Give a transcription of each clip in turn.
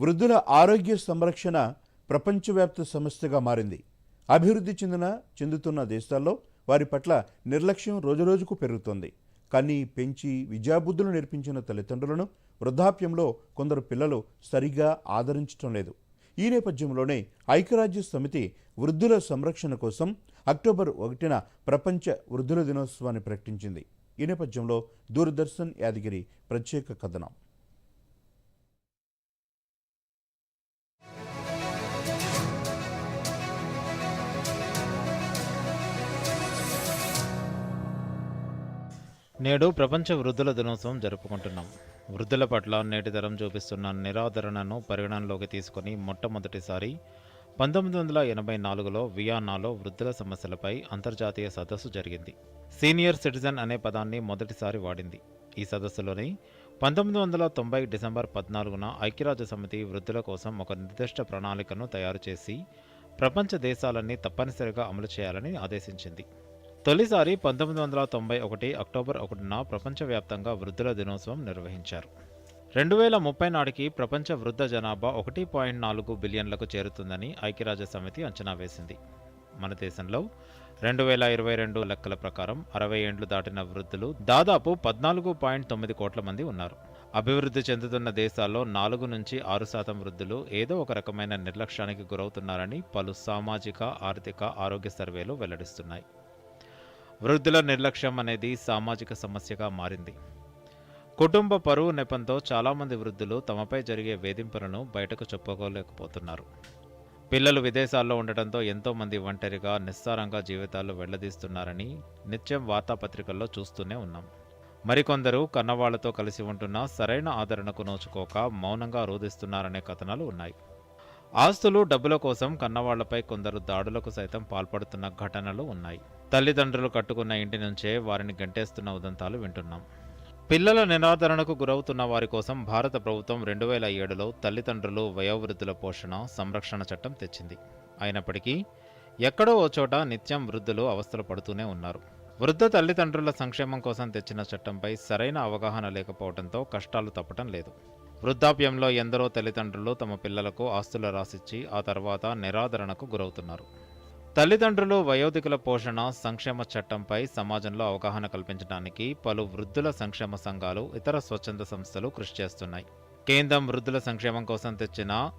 వృద్ధుల ఆరోగ్య సంరక్షణ ప్రపంచవ్యాప్త సమస్యగా మారింది. అభివృద్ధి చెందిన చెందుతున్న దేశాల్లో వారి పట్ల నిర్లక్ష్యం రోజురోజుకు పెరుగుతోంది. కానీ పెంచి విద్యాబుద్ధులు నేర్పించిన తల్లిదండ్రులను వృద్ధాప్యంలో కొందరు పిల్లలు సరిగా ఆదరించటం లేదు. ఈ నేపథ్యంలోనే ఐక్యరాజ్య సమితి వృద్ధుల సంరక్షణ కోసం అక్టోబర్ ఒకటిన ప్రపంచ వృద్ధుల దినోత్సవాన్ని ప్రకటించింది. ఈ నేపథ్యంలో దూరదర్శన్ యాదగిరి ప్రత్యేక కథనం. నేడు ప్రపంచ వృద్ధుల దినోత్సవం జరుపుకుంటున్నాం. వృద్ధుల పట్ల నేటి తరం చూపిస్తున్న నిరాదరణను పరిగణనలోకి తీసుకొని మొట్టమొదటిసారి పంతొమ్మిది వందల ఎనభై నాలుగులో వియానాలో వృద్ధుల సమస్యలపై అంతర్జాతీయ సదస్సు జరిగింది. సీనియర్ సిటిజన్ అనే పదాన్ని మొదటిసారి వాడింది. ఈ సదస్సులోని పంతొమ్మిది వందల తొంభై డిసెంబర్ పద్నాలుగున ఐక్యరాజ్య సమితి వృద్ధుల కోసం ఒక నిర్దిష్ట ప్రణాళికను తయారు చేసి ప్రపంచ దేశాలన్నీ తప్పనిసరిగా అమలు చేయాలని ఆదేశించింది. తొలిసారి పంతొమ్మిది వందల తొంభై ఒకటి అక్టోబర్ ఒకటిన ప్రపంచవ్యాప్తంగా వృద్ధుల దినోత్సవం నిర్వహించారు. రెండు వేల ముప్పై నాటికి ప్రపంచ వృద్ధ జనాభా ఒకటి పాయింట్ నాలుగు బిలియన్లకు చేరుతుందని ఐక్యరాజ్య సమితి అంచనా వేసింది. మన దేశంలో రెండు వేల ఇరవై రెండు లెక్కల ప్రకారం అరవై ఏండ్లు దాటిన వృద్ధులు దాదాపు పద్నాలుగు పాయింట్ తొమ్మిది కోట్ల మంది ఉన్నారు. అభివృద్ధి చెందుతున్న దేశాల్లో నాలుగు నుంచి ఆరు శాతం వృద్ధులు ఏదో ఒక రకమైన నిర్లక్ష్యానికి గురవుతున్నారని పలు సామాజిక ఆర్థిక ఆరోగ్య సర్వేలు వెల్లడిస్తున్నాయి. వృద్ధుల నిర్లక్ష్యం అనేది సామాజిక సమస్యగా మారింది. కుటుంబ పరువు నెపంతో చాలామంది వృద్ధులు తమపై జరిగే వేధింపులను బయటకు చెప్పుకోలేకపోతున్నారు. పిల్లలు విదేశాల్లో ఉండటంతో ఎంతోమంది ఒంటరిగా నిస్సారంగా జీవితాలు వెళ్ళదీస్తున్నారని నిత్యం వార్తాపత్రికల్లో చూస్తూనే ఉన్నాం. మరికొందరు కన్నవాళ్ళతో కలిసి ఉంటున్నా సరైన ఆదరణకు నోచుకోక మౌనంగా రోధిస్తున్నారనే కథనాలు ఉన్నాయి. ఆస్తులు డబ్బుల కోసం కన్నవాళ్ళపై కొందరు దాడులకు సైతం పాల్పడుతున్న ఘటనలు ఉన్నాయి. తల్లిదండ్రులు కట్టుకున్న ఇంటి నుంచే వారిని గంటేస్తున్న ఉదంతాలు వింటున్నాం. పిల్లల నిరాదరణకు గురవుతున్న వారి కోసం భారత ప్రభుత్వం రెండు వేల ఏడులో తల్లిదండ్రులు వయోవృద్ధుల పోషణ సంరక్షణ చట్టం తెచ్చింది. అయినప్పటికీ ఎక్కడో ఓ చోట నిత్యం వృద్ధులు అవస్థలు పడుతూనే ఉన్నారు. వృద్ధ తల్లిదండ్రుల సంక్షేమం కోసం తెచ్చిన చట్టంపై సరైన అవగాహన లేకపోవడంతో కష్టాలు తప్పటం లేదు. వృద్ధాప్యంలో ఎందరో తల్లిదండ్రులు తమ పిల్లలకు ఆస్తులు రాసిచ్చి ఆ తర్వాత నిరాదరణకు గురవుతున్నారు. తల్లిదండ్రులు వయోధికుల పోషణ సంక్షేమ చట్టంపై సమాజంలో అవగాహన కల్పించడానికి పలు వృద్ధుల సంక్షేమ సంఘాలు ఇతర స్వచ్ఛంద సంస్థలు కృషి చేస్తున్నాయి. కేంద్రం వృద్ధుల సంక్షేమం కోసం తెచ్చిన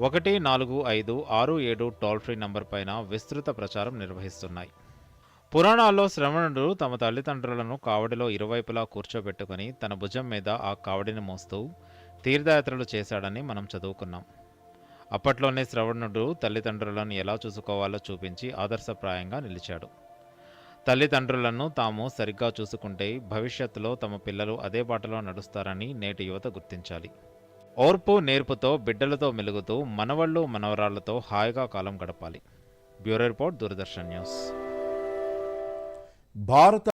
ఒకటి నాలుగు ఐదు ఆరు ఏడు టోల్ ఫ్రీ నంబర్ పైన విస్తృత ప్రచారం నిర్వహిస్తున్నాయి. పురాణాల్లో శ్రవణుడు తమ తల్లిదండ్రులను కావడిలో ఇరువైపులా కూర్చోబెట్టుకుని తన భుజం మీద ఆ కావడిని మోస్తూ తీర్థయాత్రలు చేశాడని మనం చదువుకున్నాం. అప్పట్లోనే శ్రవణుడు తల్లిదండ్రులను ఎలా చూసుకోవాలో చూపించి ఆదర్శప్రాయంగా నిలిచాడు. తల్లిదండ్రులను తాము సరిగ్గా చూసుకుంటే భవిష్యత్తులో తమ పిల్లలు అదే బాటలో నడుస్తారని నేటి యువత గుర్తించాలి. ఓర్పు నేర్పుతో బిడ్డలతో మెలుగుతూ మనవళ్ళు మనవరాళ్ళతో హాయిగా కాలం గడపాలి. Bureau report Doordarshan news. భారత